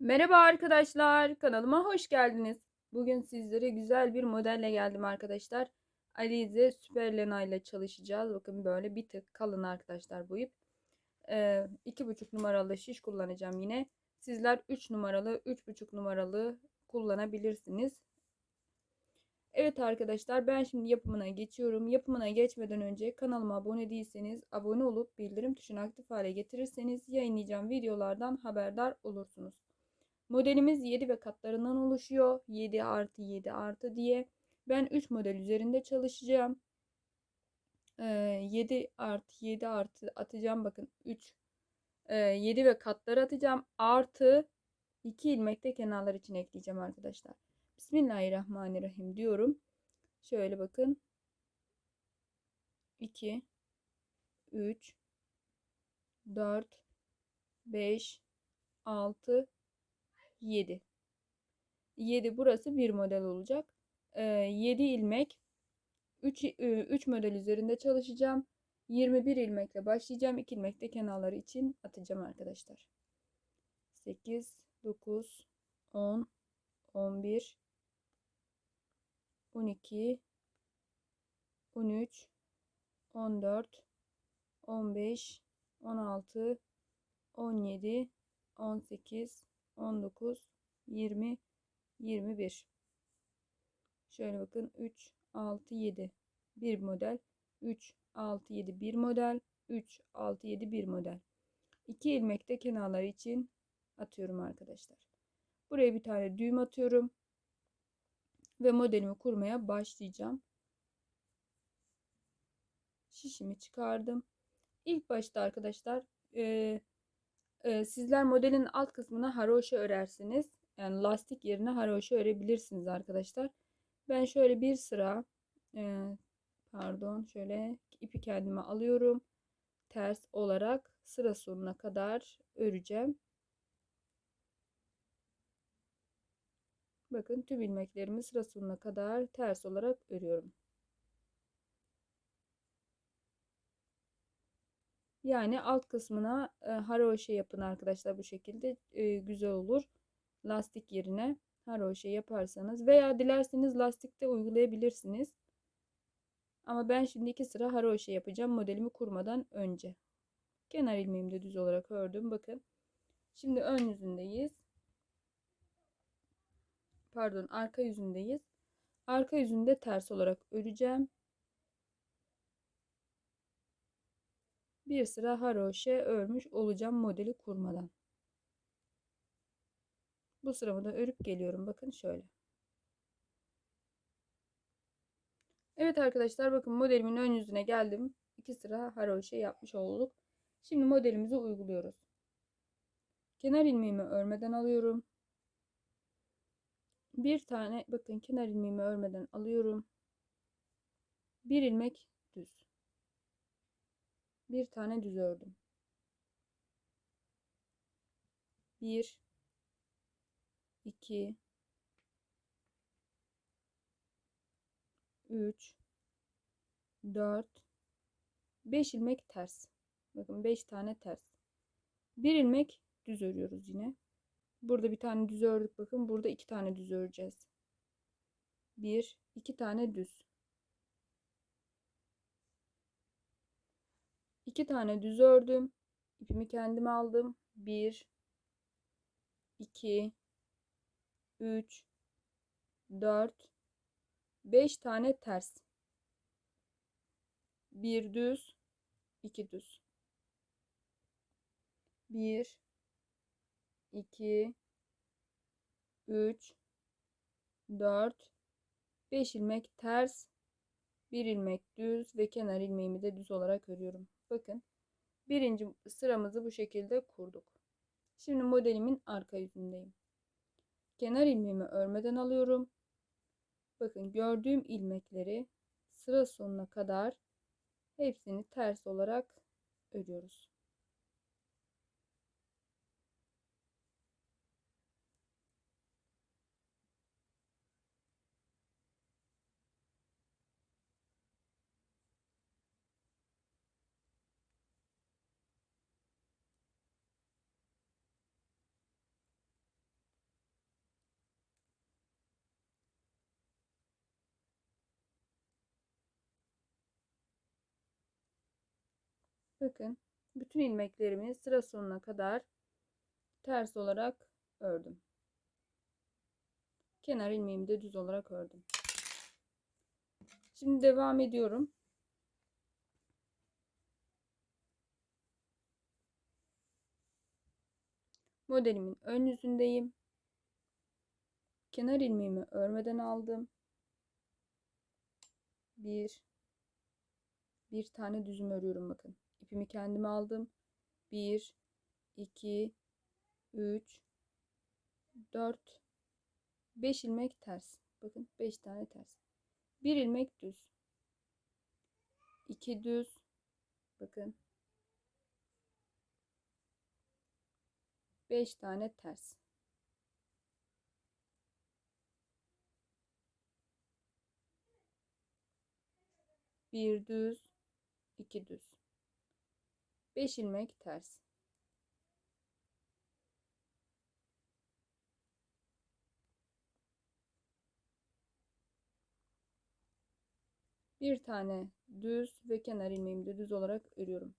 Merhaba arkadaşlar, kanalıma hoş geldiniz. Bugün sizlere güzel bir modelle geldim arkadaşlar. Alize Süper Lena ile çalışacağız. Bakın böyle bir tık kalın arkadaşlar bu ip. Ee, 2,5 numaralı şiş kullanacağım yine. Sizler 3 numaralı, 3,5 numaralı kullanabilirsiniz. Evet arkadaşlar ben şimdi yapımına geçiyorum. Yapımına geçmeden önce kanalıma abone değilseniz abone olup bildirim tuşunu aktif hale getirirseniz yayınlayacağım videolardan haberdar olursunuz. Modelimiz 7 ve katlarından oluşuyor. 7 artı 7 artı diye. Ben 3 model üzerinde çalışacağım. Ee, 7 artı 7 artı atacağım. Bakın 3 e, 7 ve katları atacağım. Artı 2 ilmek de kenarlar için ekleyeceğim arkadaşlar. Bismillahirrahmanirrahim diyorum. Şöyle bakın. 2 3 4 5 6 7. 7 burası bir model olacak. Ee, 7 ilmek 3, 3 model üzerinde çalışacağım. 21 ilmekle başlayacağım. 2 ilmek de kenarları için atacağım arkadaşlar. 8, 9, 10, 11, 12, 13, 14, 15, 16, 17, 18, 19, 20, 21. Şöyle bakın 3, 6, 7 bir model. 3, 6, 7 bir model. 3, 6, 7 bir model. 2 ilmek de kenarları için atıyorum arkadaşlar. Buraya bir tane düğüm atıyorum. Ve modelimi kurmaya başlayacağım. Şişimi çıkardım. İlk başta arkadaşlar e, sizler modelin alt kısmına haroşa örersiniz. Yani lastik yerine haroşa örebilirsiniz arkadaşlar. Ben şöyle bir sıra pardon şöyle ipi kendime alıyorum. Ters olarak sıra sonuna kadar öreceğim. Bakın tüm ilmeklerimi sıra sonuna kadar ters olarak örüyorum. Yani alt kısmına e, haroşe yapın arkadaşlar bu şekilde e, güzel olur. Lastik yerine haroşe yaparsanız veya dilerseniz lastikte uygulayabilirsiniz. Ama ben şimdi iki sıra haroşe yapacağım modelimi kurmadan önce. Kenar ilmeğimi de düz olarak ördüm. Bakın. Şimdi ön yüzündeyiz. Pardon arka yüzündeyiz. Arka yüzünde ters olarak öreceğim. Bir sıra haroşe örmüş olacağım modeli kurmadan. Bu sıramı da örüp geliyorum. Bakın şöyle. Evet arkadaşlar bakın modelimin ön yüzüne geldim. İki sıra haroşe yapmış olduk. Şimdi modelimizi uyguluyoruz. Kenar ilmeğimi örmeden alıyorum. Bir tane bakın kenar ilmeğimi örmeden alıyorum. Bir ilmek düz bir tane düz ördüm. Bir, iki, üç, dört, beş ilmek ters. Bakın beş tane ters. Bir ilmek düz örüyoruz yine. Burada bir tane düz ördük. Bakın burada iki tane düz öreceğiz. Bir, iki tane düz. İki tane düz ördüm. İpimi kendim aldım. 1 2 3 4 5 tane ters. Bir düz, iki düz. 1 2 3 4 5 ilmek ters, bir ilmek düz ve kenar ilmeğimi de düz olarak örüyorum. Bakın birinci sıramızı bu şekilde kurduk. Şimdi modelimin arka yüzündeyim. Kenar ilmeğimi örmeden alıyorum. Bakın gördüğüm ilmekleri sıra sonuna kadar hepsini ters olarak örüyoruz. Bakın bütün ilmeklerimi sıra sonuna kadar ters olarak ördüm. Kenar ilmeğimi de düz olarak ördüm. Şimdi devam ediyorum. Modelimin ön yüzündeyim. Kenar ilmeğimi örmeden aldım. Bir, bir tane düzüm örüyorum bakın. İpimi kendime aldım. Bir, iki, üç, dört, beş ilmek ters. Bakın beş tane ters. Bir ilmek düz. iki düz. Bakın. Beş tane ters. Bir düz, iki düz. Beş ilmek ters. Bir tane düz ve kenar ilmeğimi de düz olarak örüyorum.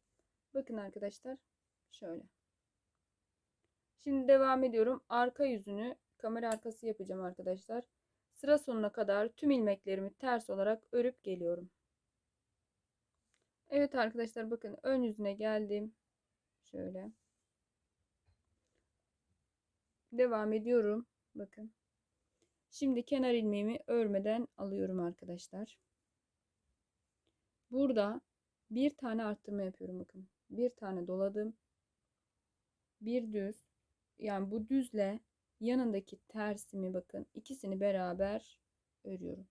Bakın arkadaşlar şöyle. Şimdi devam ediyorum. Arka yüzünü kamera arkası yapacağım arkadaşlar. Sıra sonuna kadar tüm ilmeklerimi ters olarak örüp geliyorum. Evet arkadaşlar bakın ön yüzüne geldim. Şöyle. Devam ediyorum. Bakın. Şimdi kenar ilmeğimi örmeden alıyorum arkadaşlar. Burada bir tane arttırma yapıyorum bakın. Bir tane doladım. Bir düz. Yani bu düzle yanındaki tersimi bakın. ikisini beraber örüyorum.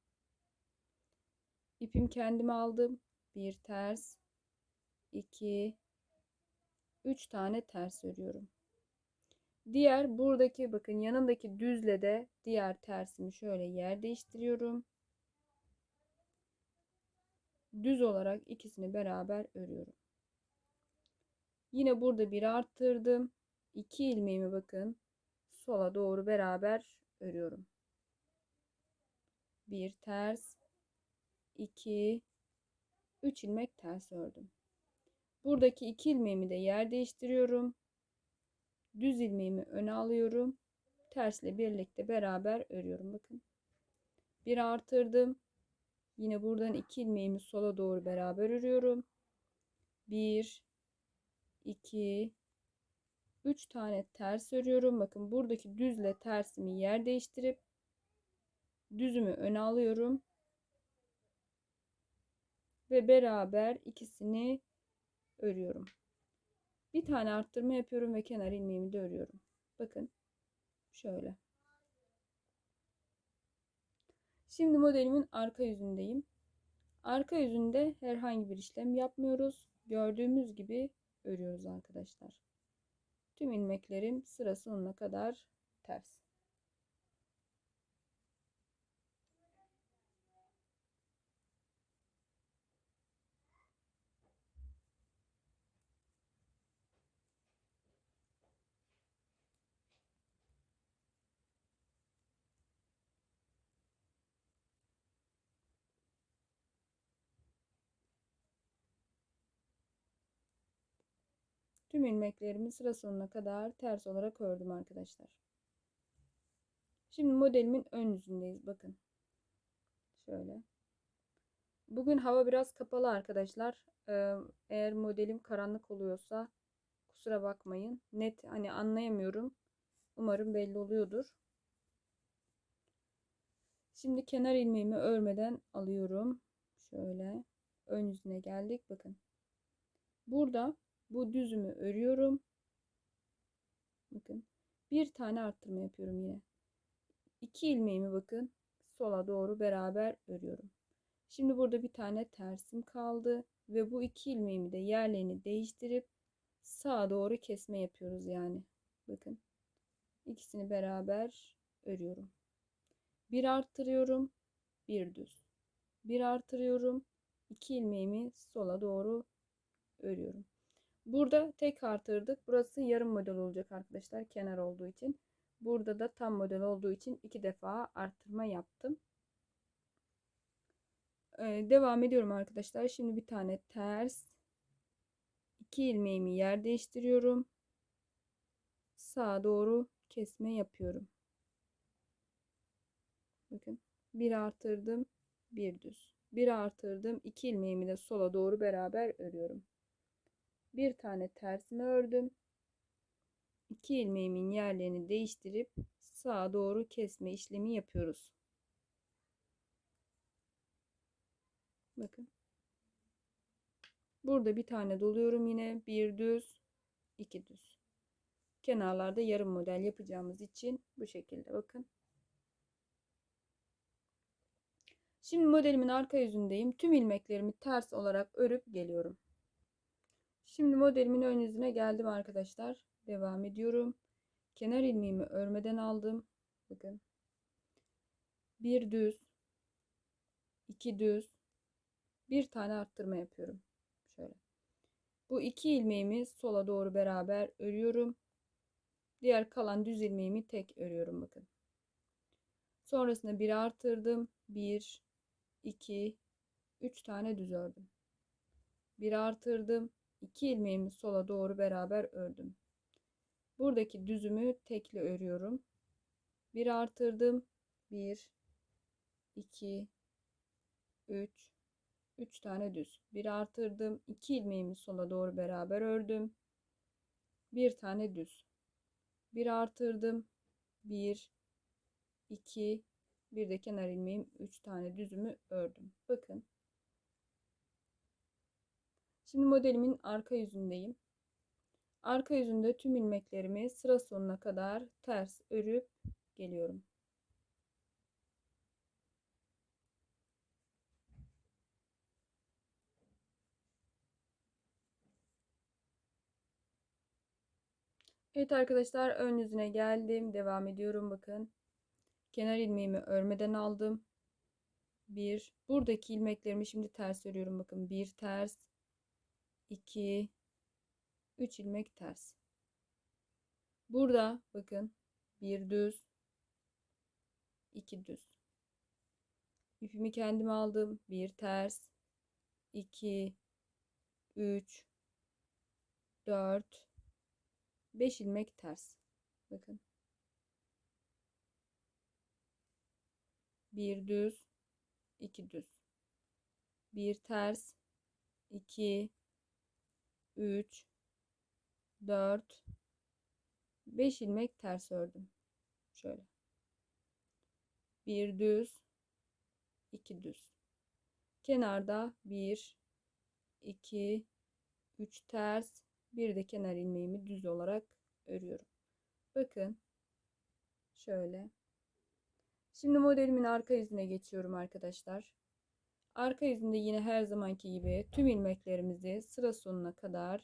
İpim kendime aldım. Bir ters. iki, üç tane ters örüyorum. Diğer buradaki bakın yanındaki düzle de diğer tersimi şöyle yer değiştiriyorum düz olarak ikisini beraber örüyorum. Yine burada bir arttırdım. 2 ilmeğimi bakın sola doğru beraber örüyorum. Bir ters, 2 3 ilmek ters ördüm. Buradaki 2 ilmeğimi de yer değiştiriyorum. Düz ilmeğimi öne alıyorum. Tersle birlikte beraber örüyorum bakın. Bir artırdım. Yine buradan iki ilmeğimi sola doğru beraber örüyorum. 1 2 3 tane ters örüyorum. Bakın buradaki düzle tersimi yer değiştirip düzümü öne alıyorum. Ve beraber ikisini örüyorum. Bir tane arttırma yapıyorum ve kenar ilmeğimi de örüyorum. Bakın şöyle. Şimdi modelimin arka yüzündeyim. Arka yüzünde herhangi bir işlem yapmıyoruz. Gördüğümüz gibi örüyoruz arkadaşlar. Tüm ilmeklerim sıra sonuna kadar ters. Tüm ilmeklerimi sıra sonuna kadar ters olarak ördüm arkadaşlar. Şimdi modelimin ön yüzündeyiz. Bakın. Şöyle. Bugün hava biraz kapalı arkadaşlar. Ee, eğer modelim karanlık oluyorsa kusura bakmayın. Net hani anlayamıyorum. Umarım belli oluyordur. Şimdi kenar ilmeğimi örmeden alıyorum. Şöyle ön yüzüne geldik. Bakın. Burada bu düzümü örüyorum. Bakın. Bir tane arttırma yapıyorum yine. İki ilmeğimi bakın sola doğru beraber örüyorum. Şimdi burada bir tane tersim kaldı ve bu iki ilmeğimi de yerlerini değiştirip sağa doğru kesme yapıyoruz yani. Bakın. ikisini beraber örüyorum. Bir arttırıyorum, bir düz. Bir artırıyorum, iki ilmeğimi sola doğru örüyorum. Burada tek artırdık. Burası yarım model olacak arkadaşlar kenar olduğu için. Burada da tam model olduğu için iki defa arttırma yaptım. Ee, devam ediyorum arkadaşlar. Şimdi bir tane ters, 2 ilmeğimi yer değiştiriyorum. Sağa doğru kesme yapıyorum. Bakın bir artırdım, bir düz. Bir artırdım, 2 ilmeğimi de sola doğru beraber örüyorum. Bir tane tersimi ördüm. 2 ilmeğimin yerlerini değiştirip sağa doğru kesme işlemi yapıyoruz. Bakın. Burada bir tane doluyorum yine. Bir düz, iki düz. Kenarlarda yarım model yapacağımız için bu şekilde bakın. Şimdi modelimin arka yüzündeyim. Tüm ilmeklerimi ters olarak örüp geliyorum. Şimdi modelimin ön yüzüne geldim arkadaşlar. Devam ediyorum. Kenar ilmeğimi örmeden aldım. Bakın. Bir düz, iki düz, bir tane arttırma yapıyorum. Şöyle. Bu iki ilmeğimi sola doğru beraber örüyorum. Diğer kalan düz ilmeğimi tek örüyorum bakın. Sonrasında bir artırdım. Bir, iki, üç tane düz ördüm. Bir artırdım. İki ilmeğimi sola doğru beraber ördüm. Buradaki düzümü tekli örüyorum. Bir artırdım. Bir, iki, üç, 3 tane düz. Bir artırdım. 2 ilmeğimi sola doğru beraber ördüm. Bir tane düz. Bir artırdım. 1 2 bir de kenar ilmeğim 3 tane düzümü ördüm. Bakın. Şimdi modelimin arka yüzündeyim. Arka yüzünde tüm ilmeklerimi sıra sonuna kadar ters örüp geliyorum. Evet arkadaşlar ön yüzüne geldim. Devam ediyorum bakın. Kenar ilmeğimi örmeden aldım. Bir. Buradaki ilmeklerimi şimdi ters örüyorum. Bakın bir ters. İki, Üç ilmek ters. Burada bakın bir düz. iki düz. İpimi kendim aldım. Bir ters. iki, Üç. Dört. 5 ilmek ters. Bakın. Bir düz, iki düz. Bir ters, iki, üç, dört, beş ilmek ters ördüm. Şöyle. Bir düz, iki düz. Kenarda bir, iki, üç ters, bir de kenar ilmeğimi düz olarak örüyorum. Bakın şöyle. Şimdi modelimin arka yüzüne geçiyorum arkadaşlar. Arka yüzünde yine her zamanki gibi tüm ilmeklerimizi sıra sonuna kadar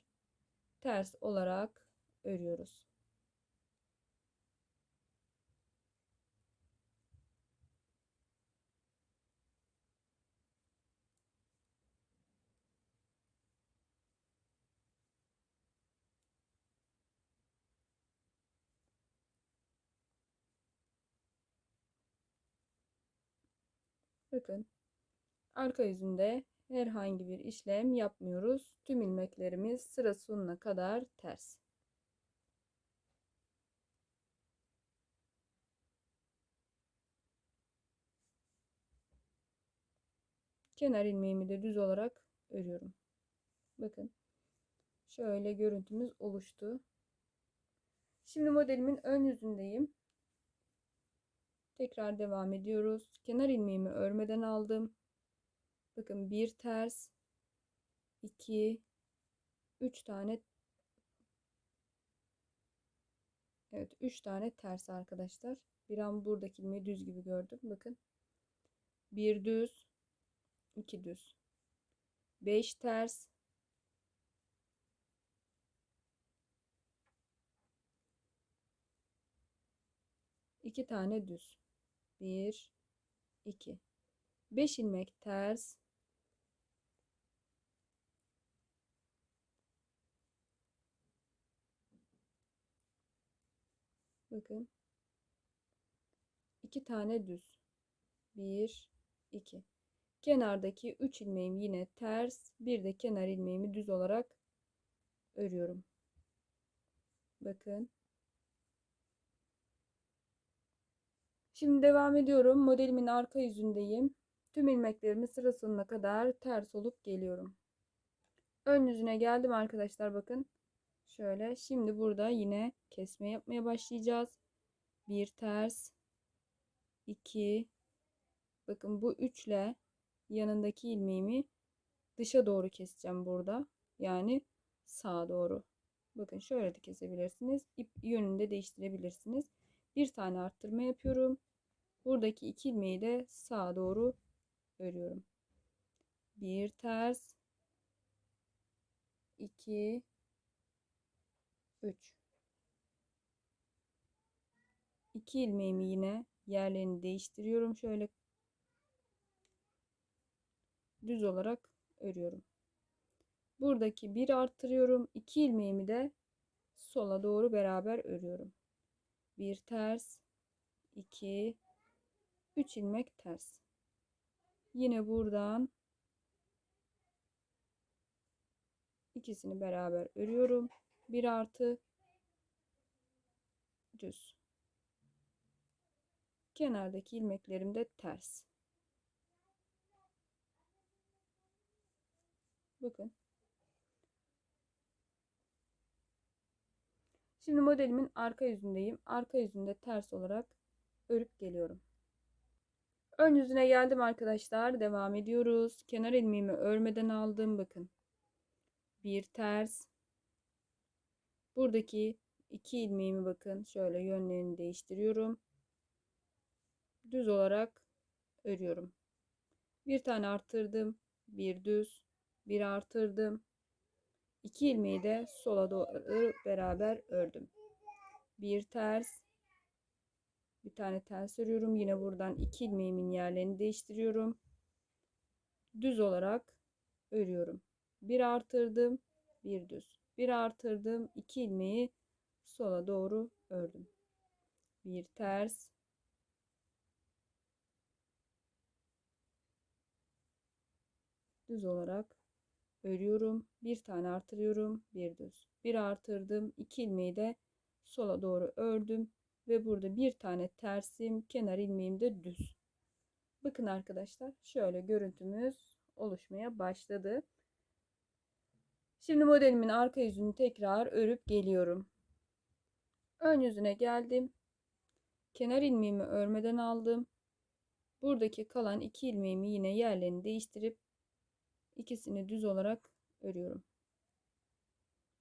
ters olarak örüyoruz. Bakın arka yüzünde herhangi bir işlem yapmıyoruz. Tüm ilmeklerimiz sıra sonuna kadar ters. Kenar ilmeğimi de düz olarak örüyorum. Bakın. Şöyle görüntümüz oluştu. Şimdi modelimin ön yüzündeyim. Tekrar devam ediyoruz. Kenar ilmeğimi örmeden aldım. Bakın bir ters, iki, üç tane Evet, üç tane ters arkadaşlar. Bir an buradaki ilmeği düz gibi gördüm. Bakın. Bir düz, iki düz. Beş ters, iki tane düz. 1 2 5 ilmek ters bakın iki tane düz 1 2 kenardaki 3 ilmeğim yine ters bir de kenar ilmeğimi düz olarak örüyorum. Bakın. Şimdi devam ediyorum. Modelimin arka yüzündeyim. Tüm ilmeklerimi sıra sonuna kadar ters olup geliyorum. Ön yüzüne geldim arkadaşlar bakın. Şöyle şimdi burada yine kesme yapmaya başlayacağız. Bir ters. iki. Bakın bu üçle yanındaki ilmeğimi dışa doğru keseceğim burada. Yani sağa doğru. Bakın şöyle de kesebilirsiniz. İp yönünde değiştirebilirsiniz. Bir tane arttırma yapıyorum. Buradaki iki ilmeği de sağa doğru örüyorum. Bir ters. 2 3 2 ilmeğimi yine yerlerini değiştiriyorum. Şöyle düz olarak örüyorum. Buradaki bir arttırıyorum. 2 ilmeğimi de sola doğru beraber örüyorum. Bir ters, 2 3 ilmek ters. Yine buradan ikisini beraber örüyorum. Bir artı düz. Kenardaki ilmeklerim de ters. Bakın. Şimdi modelimin arka yüzündeyim. Arka yüzünde ters olarak örüp geliyorum. Ön yüzüne geldim arkadaşlar. Devam ediyoruz. Kenar ilmeğimi örmeden aldım. Bakın. Bir ters. Buradaki iki ilmeğimi bakın. Şöyle yönlerini değiştiriyorum. Düz olarak örüyorum. Bir tane arttırdım. Bir düz. Bir artırdım. İki ilmeği de sola doğru beraber ördüm. Bir ters. Bir tane ters örüyorum. Yine buradan iki ilmeğimin yerlerini değiştiriyorum. Düz olarak örüyorum. Bir artırdım. Bir düz. Bir artırdım. iki ilmeği sola doğru ördüm. Bir ters. Düz olarak örüyorum. Bir tane artırıyorum. Bir düz. Bir artırdım. iki ilmeği de sola doğru ördüm ve burada bir tane tersim kenar ilmeğim de düz. Bakın arkadaşlar şöyle görüntümüz oluşmaya başladı. Şimdi modelimin arka yüzünü tekrar örüp geliyorum. Ön yüzüne geldim. Kenar ilmeğimi örmeden aldım. Buradaki kalan iki ilmeğimi yine yerlerini değiştirip ikisini düz olarak örüyorum.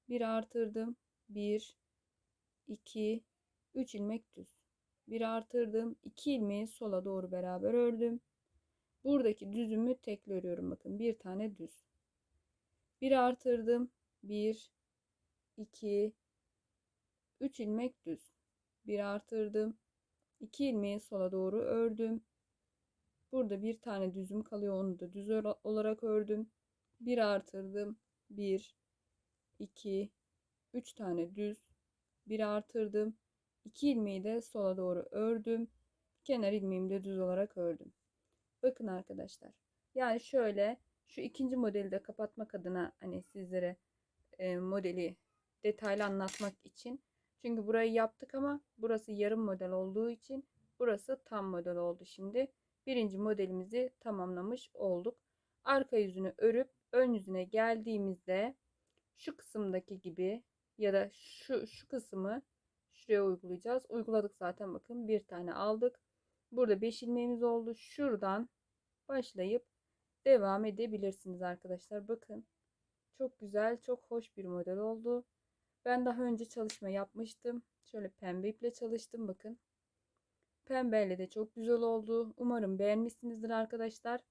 Bir artırdım. Bir, iki, 3 ilmek düz. Bir artırdım. 2 ilmeği sola doğru beraber ördüm. Buradaki düzümü tekli örüyorum. Bakın bir tane düz. Bir artırdım. 1 2 3 ilmek düz. Bir artırdım. 2 ilmeği sola doğru ördüm. Burada bir tane düzüm kalıyor. Onu da düz olarak ördüm. Bir artırdım. 1 2 3 tane düz. Bir artırdım. 2 ilmeği de sola doğru ördüm. Kenar ilmeğimi de düz olarak ördüm. Bakın arkadaşlar. Yani şöyle şu ikinci modeli de kapatmak adına hani sizlere e, modeli detaylı anlatmak için. Çünkü burayı yaptık ama burası yarım model olduğu için burası tam model oldu şimdi. Birinci modelimizi tamamlamış olduk. Arka yüzünü örüp ön yüzüne geldiğimizde şu kısımdaki gibi ya da şu şu kısmı şuraya uygulayacağız. Uyguladık zaten bakın bir tane aldık. Burada 5 ilmeğimiz oldu. Şuradan başlayıp devam edebilirsiniz arkadaşlar. Bakın çok güzel çok hoş bir model oldu. Ben daha önce çalışma yapmıştım. Şöyle pembe iple çalıştım bakın. Pembeyle de çok güzel oldu. Umarım beğenmişsinizdir arkadaşlar.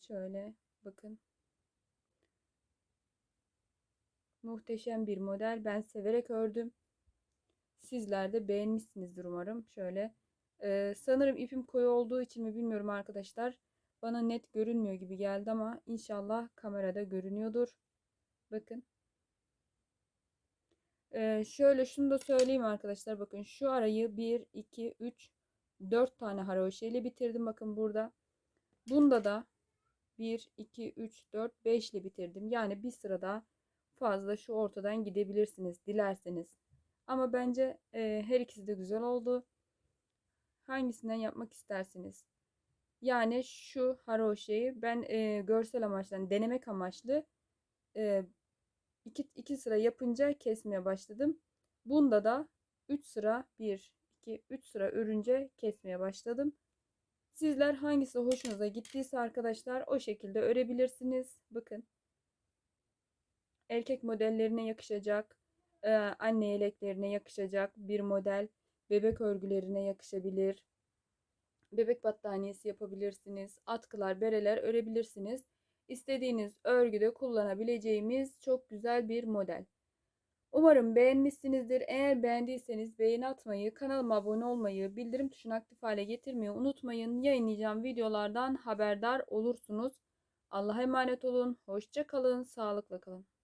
Şöyle bakın. Muhteşem bir model. Ben severek ördüm. Sizler de beğenmişsinizdir umarım. Şöyle. Ee, sanırım ipim koyu olduğu için mi bilmiyorum arkadaşlar. Bana net görünmüyor gibi geldi ama inşallah kamerada görünüyordur. Bakın. Ee, şöyle şunu da söyleyeyim arkadaşlar. Bakın şu arayı 1, 2, 3, 4 tane haroşa ile bitirdim. Bakın burada. Bunda da 1, 2, 3, 4, 5 ile bitirdim. Yani bir sırada fazla şu ortadan gidebilirsiniz dilerseniz. Ama bence e, her ikisi de güzel oldu. Hangisinden yapmak istersiniz? Yani şu haroşeyi ben e, görsel amaçlı, denemek amaçlı e, iki, iki sıra yapınca kesmeye başladım. Bunda da 3 sıra 1, 2, 3 sıra örünce kesmeye başladım. Sizler hangisi hoşunuza gittiyse arkadaşlar o şekilde örebilirsiniz. Bakın. Erkek modellerine yakışacak, e, anne yeleklerine yakışacak bir model, bebek örgülerine yakışabilir. Bebek battaniyesi yapabilirsiniz. Atkılar, bereler örebilirsiniz. İstediğiniz örgüde kullanabileceğimiz çok güzel bir model. Umarım beğenmişsinizdir. Eğer beğendiyseniz beğeni atmayı, kanalıma abone olmayı, bildirim tuşunu aktif hale getirmeyi unutmayın. Yayınlayacağım videolardan haberdar olursunuz. Allah'a emanet olun. Hoşça kalın. Sağlıkla kalın.